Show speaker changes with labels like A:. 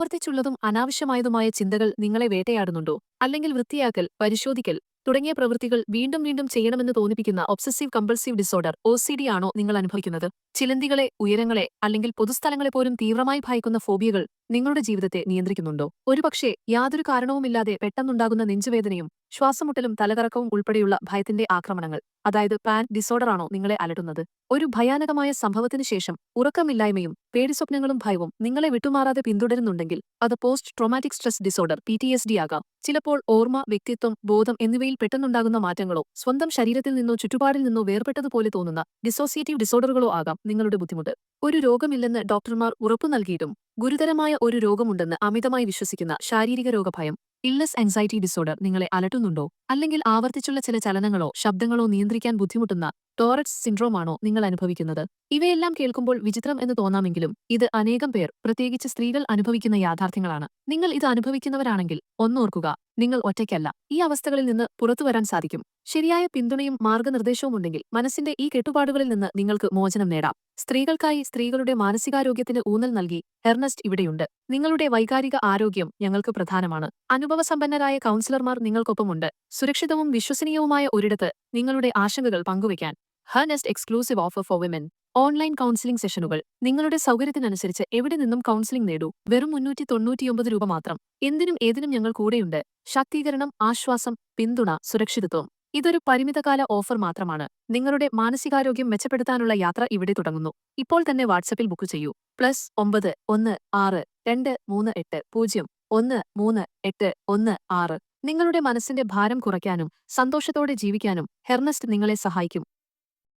A: ആവർത്തിച്ചുള്ളതും അനാവശ്യമായതുമായ ചിന്തകൾ നിങ്ങളെ വേട്ടയാടുന്നുണ്ടോ? അല്ലെങ്കിൽ വൃത്തിയാക്കൽ പരിശോധിക്കൽ തുടങ്ങിയ പ്രവൃത്തികൾ വീണ്ടും വീണ്ടും ചെയ്യണമെന്ന് തോന്നിപ്പിക്കുന്ന obsessive compulsive disorder O C D ആണോ നിങ്ങൾ അനുഭവിക്കുന്നത്? ചിലന്തികളെ ഉയരങ്ങളെ അല്ലെങ്കിൽ പൊതുസ്ഥലങ്ങളെ പോലും തീവ്രമായി ഭയക്കുന്ന ഫോബിയകൾ നിങ്ങളുടെ ജീവിതത്തെ നിയന്ത്രിക്കുന്നുണ്ടോ? ഒരുപക്ഷെ യാതൊരു കാരണവുമില്ലാതെ പെട്ടെന്നുണ്ടാകുന്ന നെഞ്ചുവേദനയും ശ്വാസമുട്ടലും തലകറക്കവും ഉൾപ്പെടെയുള്ള ഭയത്തിന്റെ ആക്രമണങ്ങൾ അതായത് പാൻ ഡിസോർഡർ ആണോ നിങ്ങളെ അലട്ടുന്നത്? ഒരു ഭയാനകമായ സംഭവത്തിന് ശേഷം ഉറക്കമില്ലായ്മയും പേടിസ്വപ്നങ്ങളും ഭയവും നിങ്ങളെ വിട്ടുമാറാതെ പിന്തുടരുന്നുണ്ടെങ്കിൽ അത് post traumatic stress disorder P ആകാം. ചിലപ്പോൾ ഓർമ്മ വ്യക്തിത്വം ബോധം എന്നിവയിൽ പെട്ടെന്നുണ്ടാകുന്ന മാറ്റങ്ങളോ സ്വന്തം ശരീരത്തിൽ നിന്നോ ചുറ്റുപാടിൽ നിന്നോ വേർപെട്ടതുപോലെ തോന്നുന്ന ഡിസോസിയേറ്റീവ് ഡിസോർഡറുകളോ ആകാം നിങ്ങളുടെ ബുദ്ധിമുട്ട്. ഒരു രോഗമില്ലെന്ന് ഡോക്ടർമാർ ഉറപ്പു നൽകിയിട്ടും ഗുരുതരമായ ഒരു രോഗമുണ്ടെന്ന് അമിതമായി വിശ്വസിക്കുന്ന ശാരീരിക രോഗഭയം ഇല്ലസ് ആൻസൈറ്റി ഡിസോർഡർ നിങ്ങളെ അലട്ടുന്നുണ്ടോ? അല്ലെങ്കിൽ ആവർത്തിച്ചുള്ള ചില ചലനങ്ങളോ ശബ്ദങ്ങളോ നിയന്ത്രിക്കാൻ ബുദ്ധിമുട്ടുന്ന ടോററ്റ്സ് സിൻഡ്രോമാണോ നിങ്ങൾ അനുഭവിക്കുന്നത്? ഇവയെല്ലാം കേൾക്കുമ്പോൾ വിചിത്രം എന്ന് തോന്നാമെങ്കിലും ഇത് അനേകം പേർ പ്രത്യേകിച്ച് സ്ത്രീകൾ അനുഭവിക്കുന്ന യാഥാർത്ഥ്യങ്ങളാണ്. നിങ്ങൾ ഇത് അനുഭവിക്കുന്നവരാണെങ്കിൽ ഒന്നോർക്കുക നിങ്ങൾ ഒറ്റയ്ക്കല്ല. ഈ അവസ്ഥകളിൽ നിന്ന് പുറത്തുവരാൻ സാധിക്കും. ശരിയായ പിന്തുണയും മാർഗനിർദ്ദേശവും ഉണ്ടെങ്കിൽ മനസ്സിന്റെ ഈ കെട്ടുപാടുകളിൽ നിന്ന് നിങ്ങൾക്ക് മോചനം നേടാം. സ്ത്രീകൾക്കായി സ്ത്രീകളുടെ മാനസികാരോഗ്യത്തിന് ഊന്നൽ നൽകി എർണസ്റ്റ് ഇവിടെയുണ്ട്. നിങ്ങളുടെ വൈകാരിക ആരോഗ്യം ഞങ്ങൾക്ക് പ്രധാനമാണ്. അനുഭവസമ്പന്നരായ കൗൺസിലർമാർ നിങ്ങൾക്കൊപ്പമുണ്ട്. സുരക്ഷിതവും വിശ്വസനീയവുമായ ഒരിടത്ത് നിങ്ങളുടെ ആശങ്കകൾ പങ്കുവയ്ക്കാൻ. HerNest exclusive offer for women. Online counselling സെഷനുകൾ നിങ്ങളുടെ സൗകര്യത്തിനനുസരിച്ച് എവിടെ നിന്നും കൗൺസിലിംഗ് നേടൂ? വെറും മുന്നൂറ്റി തൊണ്ണൂറ്റിയൊമ്പത് രൂപ മാത്രം. എന്തിനും ഏതിനും ഞങ്ങൾ കൂടെയുണ്ട്. ശാക്തീകരണം ആശ്വാസം പിന്തുണ സുരക്ഷിതത്വം. ഇതൊരു പരിമിതകാല ഓഫർ മാത്രമാണ്. നിങ്ങളുടെ മാനസികാരോഗ്യം മെച്ചപ്പെടുത്താനുള്ള യാത്ര ഇവിടെ തുടങ്ങുന്നു. ഇപ്പോൾ തന്നെ വാട്സപ്പിൽ ബുക്ക് ചെയ്യൂ. പ്ലസ് ഒമ്പത് ഒന്ന് ആറ് രണ്ട് മൂന്ന് എട്ട് പൂജ്യം ഒന്ന് മൂന്ന് എട്ട് ഒന്ന് ആറ്. നിങ്ങളുടെ മനസ്സിന്റെ ഭാരം കുറയ്ക്കാനും സന്തോഷത്തോടെ ജീവിക്കാനും ഹെർണസ്റ്റ് നിങ്ങളെ സഹായിക്കും.